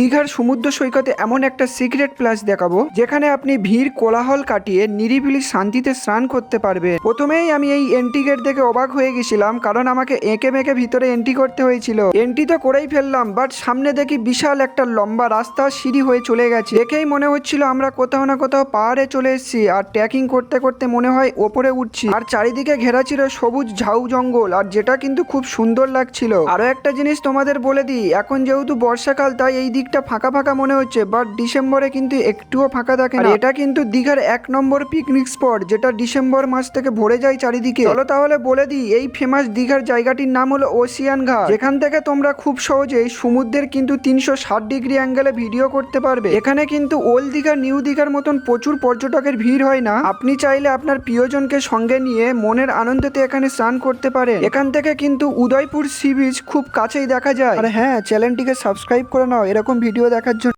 দীঘার সমুদ্র সৈকতে এমন একটা সিক্রেট প্লাস দেখাবো, যেখানে আপনি ভিড় কোলাহল কাটিয়ে নিরিবিলি শান্তিতে স্নান করতে পারবে প্রথমেই আমি এই এন্ট্রি গেট দেখে অবাক হয়ে গেছিলাম, কারণ আমাকে এঁকে মেঁকে ভিতরে এন্ট্রি করতে হয়েছিল। এন্ট্রি তো করেই ফেললাম, বাট সামনে দেখি বিশাল একটা লম্বা রাস্তা সিঁড়ি হয়ে চলে গেছে। দেখেই মনে হচ্ছিল আমরা কোথাও না কোথাও পাহাড়ে চলে এসেছি, আর ট্রেকিং করতে করতে মনে হয় ওপরে উঠছি। আর চারিদিকে ঘেরা ছিল সবুজ ঝাউ জঙ্গল, আর যেটা কিন্তু খুব সুন্দর লাগছিল। আরও একটা জিনিস তোমাদের বলে দিই, এখন যেহেতু বর্ষাকাল, তাই এই দিকটা ফাঁকা ফাঁকা মনে হচ্ছে বাট ডিসেম্বরে কিন্তু একটুও ফাঁকা থাকে না। এটা কিন্তু দীঘার এক নম্বর পিকনিক স্পট যেটা ডিসেম্বর মাস থেকে ভরে যায় চারিদিকে। চলো তাহলে বলে দিই এই ফেমাস দীঘার জায়গাটির নাম হলো ওসিয়ান ঘাট যেখান থেকে তোমরা খুব সহজেই সমুদ্রের কিন্তু তিনশো ষাট ডিগ্রি অ্যাঙ্গেলে ভিডিও করতে পারবে। এখানে কিন্তু ওল্ড দীঘা নিউ দীঘার মতন প্রচুর পর্যটকের ভিড় হয় না। আপনি চাইলে আপনার প্রিয়জনকে সঙ্গে নিয়ে মনের আনন্দতে এখানে স্নান করতে পারেন। এখান থেকে কিন্তু উদয়পুর সি বিচ খুব কাছেই দেখা যায়। আর হ্যাঁ চ্যানেলটিকে সাবস্ক্রাইব করে নাও। এরকম ভিডিও দেখার জন্য